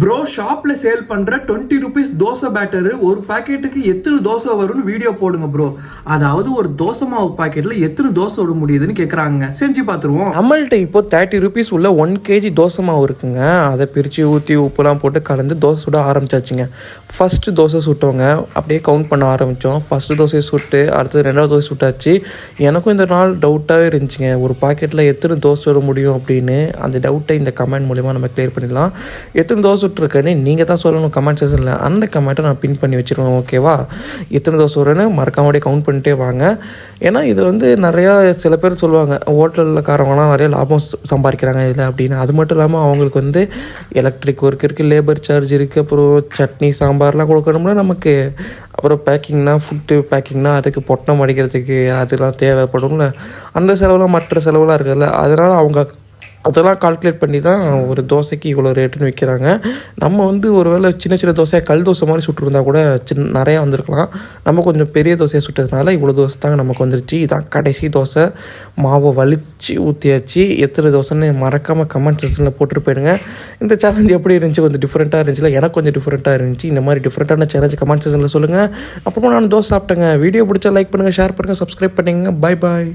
Bro ஷாப்ல sale பண்ற twenty rupees dosa batter ஒரு பாக்கெட்டுக்கு எத்தனை தோசை வரும்னு வீடியோ போடுங்க ப்ரோ அதாவது ஒரு தோசை மாவு பாக்கெட்ல எத்தனை தோசை விட முடியுதுன்னு கேக்குறாங்க. செஞ்சு பார்த்துருவோம் நம்மள்ட்ட இப்போ தேர்ட்டி ருபீஸ் உள்ள ஒன் கேஜி தோசை மாவு இருக்குங்க. அதை பிரித்து ஊற்றி உப்புலாம் போட்டு கலந்து தோசை சுட ஆரம்பிச்சாச்சுங்க. ஃபஸ்ட்டு தோசை சுட்டோங்க. அப்படியே கவுண்ட் பண்ண ஆரம்பித்தோம் ஃபஸ்ட்டு தோசையை சுட்டு அடுத்தது ரெண்டாவது தோசை சுட்டாச்சு. எனக்கும் இந்த நாள் டவுட்டாகவே இருந்துச்சுங்க. ஒரு பாக்கெட்டில் எத்தனை தோசை விட முடியும் அப்படின்னு. அந்த டவுட்டை இந்த கமெண்ட் மூலிமா நம்ம கிளியர் பண்ணிடலாம். எத்தனை தோசை சுட்டுருக்கேன்னு நீங்கள் தான் சொல்லணும் கமெண்ட் செக்ஷனில் அந்த கமெண்ட்டை நான் பின் பண்ணி வச்சுருவேன் ஓகேவா எத்தனை தோசை வரும்னு மறக்காம கவுண்ட் பண்ணிட்டே வாங்க. ஏன்னா இதில் வந்து நிறையா சில பேர் சொல்லுவாங்க ஹோட்டலில்காரவங்களாம் நிறைய லாபம் சம்பாதிக்கிறாங்க இதில் அப்படின்னு. அது மட்டும் இல்லாமல் அவங்களுக்கு வந்து எலக்ட்ரிக் ஒர்க் இருக்குது லேபர் சார்ஜ் இருக்குது அப்புறம் சட்னி சாம்பார்லாம் கொடுக்கணும்னா நமக்கு அப்புறம் பேக்கிங்னா ஃபுட்டு பேக்கிங்னா அதுக்கு பொட்டணம் அடிக்கிறதுக்கு அதெல்லாம் தேவைப்படும்ல. அந்த செலவுலாம் மற்ற செலவுலாம் இருக்குதுல்ல அதனால் அவங்க அதெல்லாம் கால்குலேட் பண்ணி தான் ஒரு தோசைக்கு இவ்வளோ ரேட்டுன்னு விற்கிறாங்க நம்ம வந்து ஒருவேளை சின்ன சின்ன தோசையாக கல் தோசை மாதிரி சுட்டுருந்தா கூட சின்ன நிறையா வந்திருக்கலாம். நம்ம கொஞ்சம் பெரிய தோசையை சுட்டதுனால இவ்வளோ தோசை தாங்க நமக்கு வந்துருச்சு. இதான் கடைசி தோசை. மாவை வலிச்சு ஊற்றியாச்சு எத்தனை தோசைன்னு மறக்காமல் கமெண்ட் செக்ஷனில் போட்டுட்டு போயிடுங்க. இந்த சேலஞ்ச் எப்படி இருந்துச்சு? கொஞ்சம் டிஃப்ரெண்ட்டாக இருந்துச்சுல? எனக்கு கொஞ்சம் டிஃப்ரெண்ட்டாக இருந்துச்சு. இந்த மாதிரி டிஃப்ரெண்ட்டான சேலஞ்ச் கமெண்ட் செக்ஷனில் சொல்லுங்கள் அப்புறமா நான் தோசை சாப்பிட்டேங்க. வீடியோ பிடிச்சா லைக் பண்ணுங்கள் ஷேர் பண்ணுங்கள் சப்ஸ்கிரைப் பண்ணுங்க பை பாய்